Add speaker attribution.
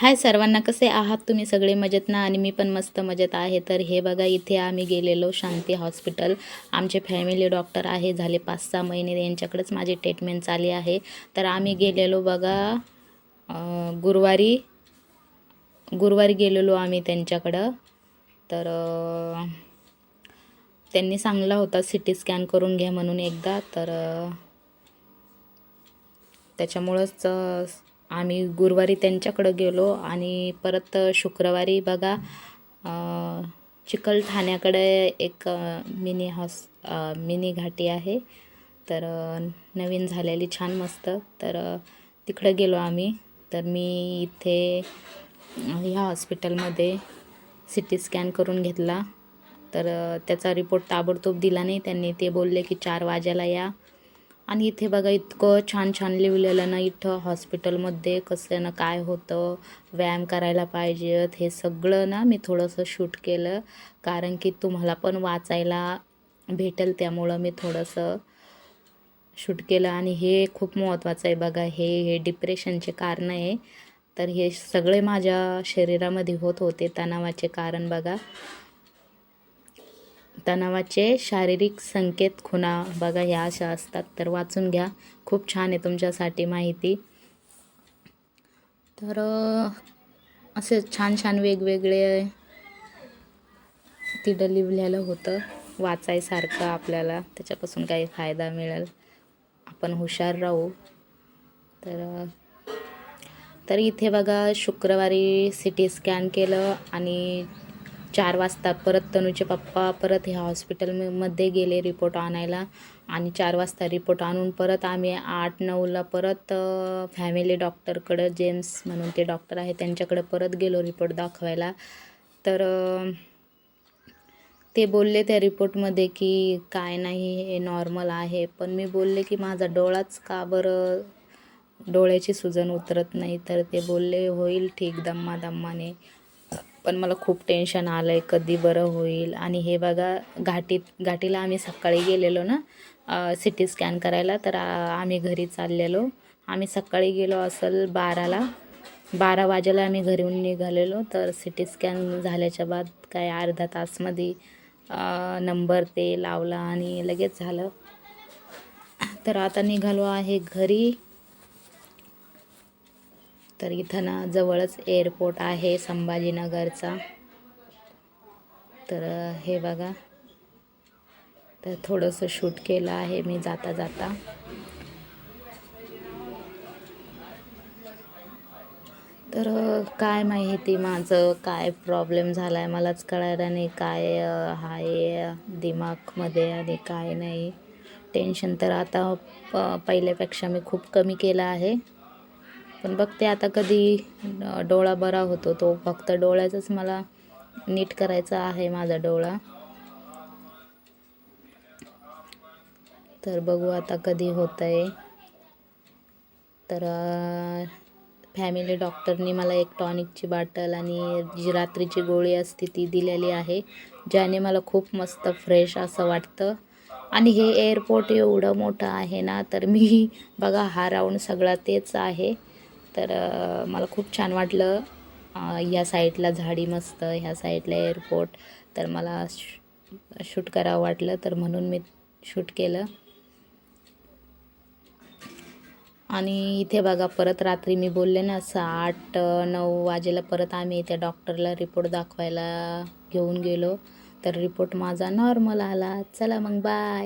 Speaker 1: हाय सर्वांना कसे आहात तुम्ही सगळे? मजेत ना? आणि मी पण मस्त मजेत आहे. तर हे बघा इथे आम्ही गेलेलो शांती हॉस्पिटल. आमचे फॅमिली डॉक्टर आहे झाले पाच सहा महिने. यांच्याकडेच माझी ट्रीटमेंट चालली आहे. तर आम्ही गेलेलो बघा गुरुवारी. गुरुवारी गेलेलो आम्ही त्यांच्याकडं. तर त्यांनी सांगला होता सी टी स्कॅन करून घ्या म्हणून एकदा. तर त्याच्यामुळंच आम्ही गुरुवारी त्यांच्याकडं गेलो आणि परत शुक्रवारी बघा चिकलठाण्याकडे एक मिनी हॉस मिनी घाटी आहे. तर नवीन झालेली छान मस्त. तर तिकडं गेलो आम्ही. तर मी इथे ह्या हॉस्पिटलमध्ये सी टी स्कॅन करून घेतला. तर त्याचा रिपोर्ट ताबडतोब दिला नाही. त्यांनी ते बोलले की चार वाजेला या. आणि इथे बघा इतकं छान छान लिहिलेलं ना इथं हॉस्पिटलमध्ये कसं ना काय होतं व्यायाम करायला पाहिजेत हे सगळं ना मी थोडंसं शूट केलं. कारण की तुम्हाला पण वाचायला भेटेल त्यामुळं मी थोडंसं शूट केलं. आणि हे खूप महत्त्वाचं आहे बघा हे हे डिप्रेशनचे कारण आहे. तर हे सगळे माझ्या शरीरामध्ये होत होते तणावाचे कारण बघा. तणावाचे शारीरिक संकेत खुणा. बघा ह्या अशा असतात. तर वाचून घ्या. खूप छान आहे तुमच्यासाठी माहिती. तर असे छान छान वेगवेगळे तिथं लिहिलेलं होतं. वाचायसारखं आपल्याला. त्याच्यापासून काही फायदा मिळेल. आपण हुशार राहू. तर तर इथे बघा शुक्रवारी सी टी स्कॅन केलं आणि चार वाजता परत तनूचे पप्पा परत ह्या हॉस्पिटलमध्ये गेले रिपोर्ट आणायला. आणि चार वाजता रिपोर्ट आणून परत आम्ही आठ नऊला परत फॅमिली डॉक्टरकडं जेम्स म्हणून ते डॉक्टर आहे त्यांच्याकडं परत गेलो रिपोर्ट दाखवायला. तर ते बोलले त्या रिपोर्टमध्ये की काय नाही हे नॉर्मल आहे. पण मी बोलले की माझा डोळाच का बरं डोळ्याची सुजन उतरत नाही. तर ते बोलले होईल ठीक दम्मा दम्माने पण मला खूप टेन्शन आलं आहे कधी बरं होईल. आणि हे बघा घाटीत घाटीला आम्ही सकाळी गेलेलो ना सी टी स्कॅन करायला तर आम्ही घरी चाललेलो. आम्ही सकाळी गेलो असेल बाराला. बारा वाजेला आम्ही घरून निघालेलो तर सी टी स्कॅन झाल्याच्या बाद काय अर्धा तासमध्ये नंबर ते लावला आणि लगेच झालं. तर आता निघालो आहे घरी. तर इथं ना जवळच एअरपोर्ट आहे संभाजीनगरचा. तर हे बघा. तर थोडंसं शूट केलं आहे मी जाता जाता. तर काय माहिती माझं? काय प्रॉब्लेम झाला आहे मलाच कळायला नाही. काय आहे दिमागमध्ये आणि काय नाही. टेन्शन तर आता प पहिल्यापेक्षा मी खूप कमी केलं आहे. पण बघते आता कधी डोळा बरा होतो तो. फक्त डोळ्याचाच मला नीट करायचा आहे माझा डोळा. तर बघू आता कधी होतं आहे तर फॅमिली डॉक्टरनी मला एक टॉनिकची बाटल आणि जी रात्रीची गोळी असते ती दिलेली आहे. ज्याने मला खूप मस्त फ्रेश असं वाटतं. आणि हे एअरपोर्ट एवढं मोठं आहे ना तर मी बघा हा राऊंड सगळा तेच आहे. तर मला खूप छान वाटलं. ह्या या साईडला झाडी मस्त ह्या साईडला एअरपोर्ट. तर मला शूट करावं वाटलं तर म्हणून मी शूट केलं. आणि इथे बघा परत रात्री मी बोलले ना आठ नऊ वाजेला परत आम्ही त्या डॉक्टरला रिपोर्ट दाखवायला घेऊन गेलो. तर रिपोर्ट माझा नॉर्मल आला. चला मग बाय.